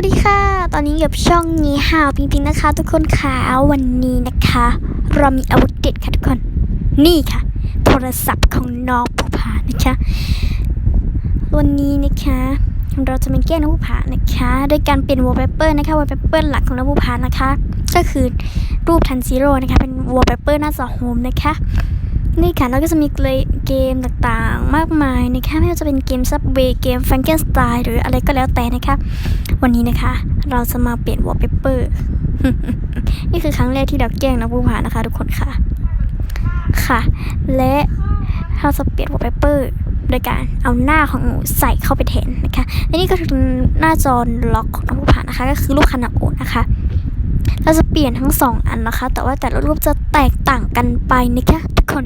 วัสดีค่ะ ตอนนี้อยู่กับช่องนี้ฮาวปิงปิงนะคะ ทุกคนค่ะวันนี้นะคะ เรามีอาวุธเด็ดค่ะทุกคน นี่ค่ะ โทรศัพท์ของน้องผู้ผานะคะ วันนี้นะคะ เราจะมาแก้น้องผู้ผานะคะโดยการเปลี่ยนวอลเปเปอร์นะคะวอลเปเปอร์หลักของน้องผู้ผานะคะ ก็คือรูปทันซีโร่นะคะเป็นวอลเปเปอร์หน้าจอโฮมนะคะ นี่ค่ะแล้วก็จะมีเลย กมต่างๆ มากมายนะคะไม่ว่าจะเป็นเกมซับเวย์เกมฟังเกนสไตล์หรืออะไรก็แล้วแต่นะคะ วันนี้นะคะ เราจะมาเปลี่ยนวอลเปเปอร์นี่คือครั้งแรกที่เราแกล้งนะผู้ผ่านนะคะ ทุกคนค่ะ ค่ะ และเราจะเปลี่ยนวอลเปเปอร์โดยการเอาหน้าของหนูใส่เข้าไปแทนนะคะและนี่ก็คือหน้าจอล็อกของน้องผู้ผ่านนะคะ ก็คือรูปคานาโอนะคะ เราจะเปลี่ยนทั้งสองอันนะคะ แต่ว่าแต่ละรูปจะแตกต่างกันไปนะคะทุกคน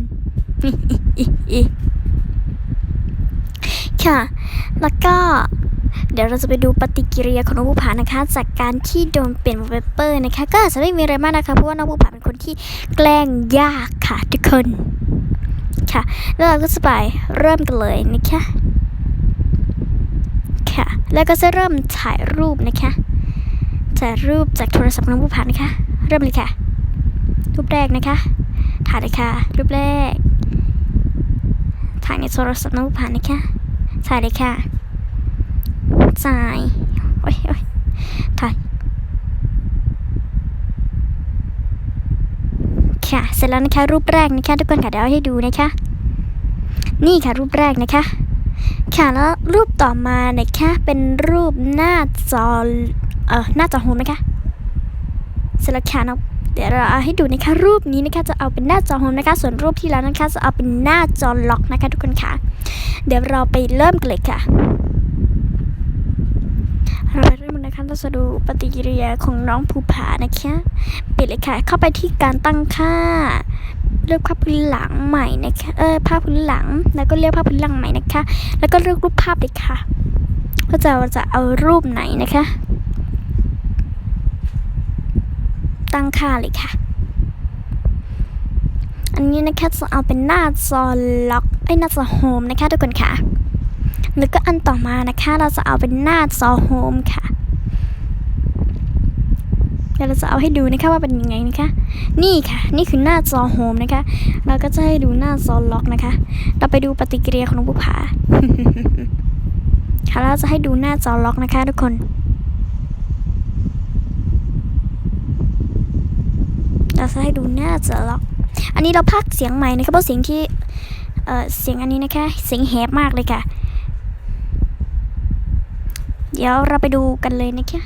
ค่ะ แล้วก็เดี๋ยวเราจะไปดูปฏิกิริยาของน้องภูผานะคะ จากการที่โดนเปลี่ยนเปเปอร์นะคะ ก็อาจจะไม่มีอะไรมากนะคะ เพราะว่าน้องภูผาเป็นคนที่แกล้งยากค่ะทุกคน ค่ะ แล้วเราก็จะไปเริ่มกันเลยนะคะ ค่ะ แล้วก็จะเริ่มถ่ายรูปนะคะ ถ่ายรูปจากโทรศัพท์น้องภูผานะคะ เริ่มเลยค่ะ รูปแรกนะคะ ถ่ายเลยค่ะ รูปแรกายในโทรศัพท์น้องภูผานนะคะถ่ายเลยค่ะจ่ายโอ้ยโอ้ยถ่ายค่ะเสร็จแล้วนะคะรูปแรกนะคะทุกคนค่ะเดี๋ยวเอาให้ดูนะคะ นี่ค่ะรูปแรกนะคะ ค่ะแล้วรูปต่อมานะคะเป็นรูปหน้าจอเอ่อหน้าจอโฮมนะคะเสร็จแล้วค่ะเนาะ เดี๋ยวเราเอาให้ดูนะคะรูปนี้นะคะจะเอาเป็นหน้าจอโฮมนะคะ ส่วนรูปที่แล้วนะคะจะเอาเป็นหน้าจอล็อกนะคะทุกคนค่ะ เดี๋ยวเราไปเริ่มกันเลยค่ะเราไปเริ่มกันนะคะเราจะดูปฏิกิริยาของน้องภูผานะคะปิดเลยค่ะ เข้าไปที่การตั้งค่า เลือกภาพพื้นหลังใหม่นะคะ เออภาพพื้นหลัง แล้วก็เลือกภาพพื้นหลังใหม่นะคะ แล้วก็เลือกรูปภาพเลยค่ะว่าจะจะเอารูปไหนนะคะ ตั้งค่าเลยค่ะ อันนี้นะคะจะเอาเป็นหน้าจอล็อกไอ้หน้าจอโฮมนะคะทุกคนค่ะแล้วก็อันต่อมานะคะเราจะเอาเป็นหน้าจอโฮมค่ะเดี๋ยวเราจะเอาให้ดูนะคะว่าเป็นยังไงนะคะ นี่ค่ะ นี่คือหน้าจอโฮมนะคะ เราก็จะให้ดูหน้าจอล็อกนะคะ เราไปดูปฏิกิริยาของน้องบุภาค่ะเราจะให้ดูหน้าจอล็อกนะคะ ทุกคน เรา จะให้ดูน้าจอล็อกอันนี้เราพักเสียงใหม่นะคะเพราะเสียงที่เอ่อเสียงอันนี้นะคะเสียงแหบมากเลยค่ะ เดี๋ยวเราไปดูกันเลยนะคะ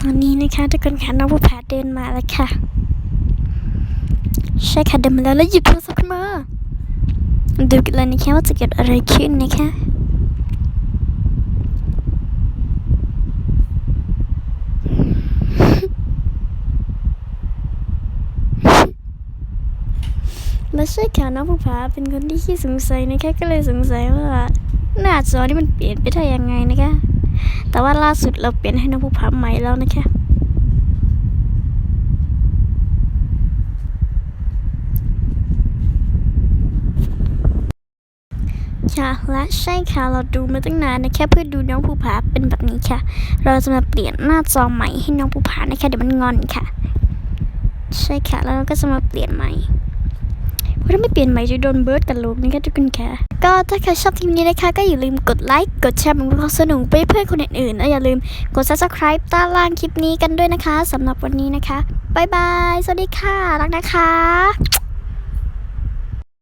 ตอนนี้นะคะทุกคนค่ะน้องผู้แพ้เดินมาแล้วค่ะใช่ค่ะเดินมาแล้วแล้วหยิบโทรศัพท์ขึ้นมาดูกันเลยนะคะว่าจะเกิดอะไรขึ้นนะคะ และใช่ค่ะน้องภูผาเป็นคนที่ขี้สงสัยนะคะก็เลยสงสัยว่าหน้าจอนี่มันเปลี่ยนไปได้ยังไงนะคะ แต่ว่าล่าสุดเราเปลี่ยนให้น้องภูผาใหม่แล้วนะคะค่ะและใช่ค่ะเราดูมาตั้งนานนะแคะเพื่อดูน้องภูผาเป็นแบบนี้ค่ะ เราจะมาเปลี่ยนหน้าจอใหม่ให้น้องภูผานะคะเดี๋ยวมันงอนค่ะ ใช่ค่ะแล้วเราก็จะมาเปลี่ยนใหม่ เพราะถ้าไม่เปลี่ยนใหม่จะโดนเบิร์ดกันลูกนะคะทุกคนค่ะ ก็ถ้าใครชอบคลิปนี้นะคะ ก็อย่าลืมกดไลค์ กดแชร์เป็นความสนุกไปเพื่อนคนอื่นๆและอย่าลืมกด subscribe ใต้ล่างคลิปนี้กันด้วยนะคะสำหรับวันนี้นะคะบายบาย สวัสดีค่ะ รักนะคะ